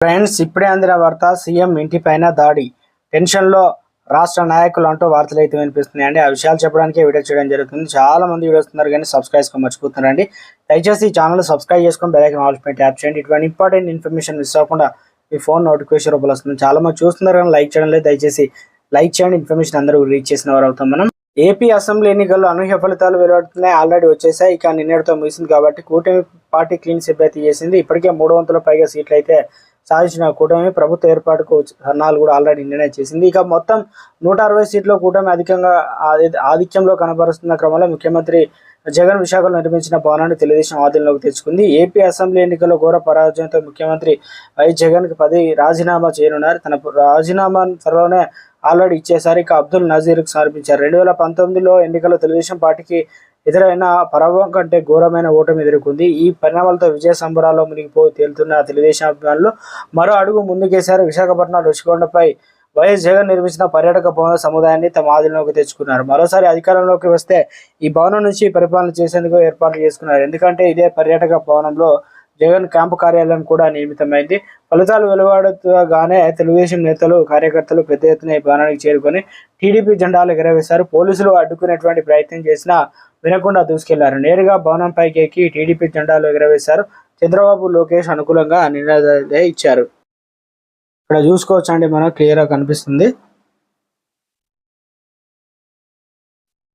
Friends ఇప్పుడే అందిన వార్త సీఎం ఇంటి పైన దాడి. టెన్షన్లో రాష్ట్ర నాయకులు అంటూ వార్తలు అయితే వినిపిస్తున్నాయండి. ఆ విషయాలు చెప్పడానికి వీడియో చేయడం జరుగుతుంది. చాలా మంది వీడియో వస్తున్నారు కానీ సబ్స్క్రైబ్ మర్చిపోతున్నారు మర్చిపోతున్నారండి. దయచేసి ఈ ఛానల్ సబ్స్క్రైబ్ చేసుకొని బెల్ ఆల్ పై ట్యాప్ చేయండి. ఇటువంటి ఇంపార్టెంట్ ఇన్ఫర్మేషన్ మిస్ అవ్వకుండా మీ ఫోన్ నోటిఫికేషన్ రూపంలో వస్తుంది. చాలా మంది చూస్తున్నారు కానీ లైక్ చేయడం లేదు. దయచేసి లైక్ చేయండి. ఇన్ఫర్మేషన్ అందరూ రీచ్ చేసిన వారు అవుతాం మనం. ఏపీ అసెంబ్లీ ఎన్నికల్లో అనూహ్య ఫలితాలు వెలువడుతున్నాయి. ఆల్రెడీ వచ్చేసాయి. ఇక నిన్నటితో ముగిసింది కాబట్టి కూటమి పార్టీ క్లీన్ స్వీప్ అయితే చేసింది ఇప్పటికే మూడు వందల పైగా సీట్లు అయితే సాధించిన కూటమి ప్రభుత్వ ఏర్పాటుకు సన్నాలు కూడా ఆల్రెడీ నిర్ణయం చేసింది. ఇక మొత్తం నూట అరవై సీట్లో కూటమి అధికంగా ఆది- ఆధిక్యంలో కనబరుస్తున్న క్రమంలో ముఖ్యమంత్రి జగన్ విశాఖలో నిర్మించిన భవనాన్ని తెలుగుదేశం ఆధీనంలోకి తెచ్చుకుంది. ఏపీ అసెంబ్లీ ఎన్నికల్లో ఘోర పరాజయంతో ముఖ్యమంత్రి వై జగన్కి పది రాజీనామా చేయనున్నారు. తన రాజీనామా త్వరలోనే ఆల్రెడీ ఇచ్చేసారు. ఇక అబ్దుల్ నజీర్కు సమర్పించారు. రెండు వేల పంతొమ్మిదిలో ఎన్నికల్లో తెలుగుదేశం పార్టీకి ఎదురైన పరాభవం కంటే ఘోరమైన ఓటమి ఎదుర్కొంది. ఈ పరిణామాలతో విజయ సంబరాల్లో మునిగిపోయి తేలుతున్న తెలుగుదేశం అభిమానులు మరో అడుగు ముందుకేశారు. విశాఖపట్నం రుషికొండపై వైఎస్ జగన్ నిర్మించిన పర్యాటక భవన సముదాయాన్ని తమ ఆధీనంలోకి తెచ్చుకున్నారు. మరోసారి అధికారంలోకి వస్తే ఈ భవనం నుంచి పరిపాలన చేసేందుకు ఏర్పాట్లు చేసుకున్నారు. ఎందుకంటే ఇదే పర్యాటక భవనంలో జగన్ క్యాంపు కార్యాలయం కూడా నియమితమైంది. ఫలితాలు వెలువడగానే తెలుగుదేశం నేతలు కార్యకర్తలు పెద్ద ఎత్తున ఈ భవనానికి చేరుకొని టీడీపీ జెండాలు ఎగరవేశారు. పోలీసులు అడ్డుకునేటువంటి ప్రయత్నం చేసినా వినకుండా దూసుకెళ్ళారు. నేరుగా భవనం పైకి ఎక్కి టీడీపీ జెండాలు ఎగరవేశారు. చంద్రబాబు లోకేష్ అనుకూలంగా నినాదాలు ఇచ్చారు. ఇక్కడ చూసుకోవచ్చండి మనకు క్లియర్ కనిపిస్తుంది.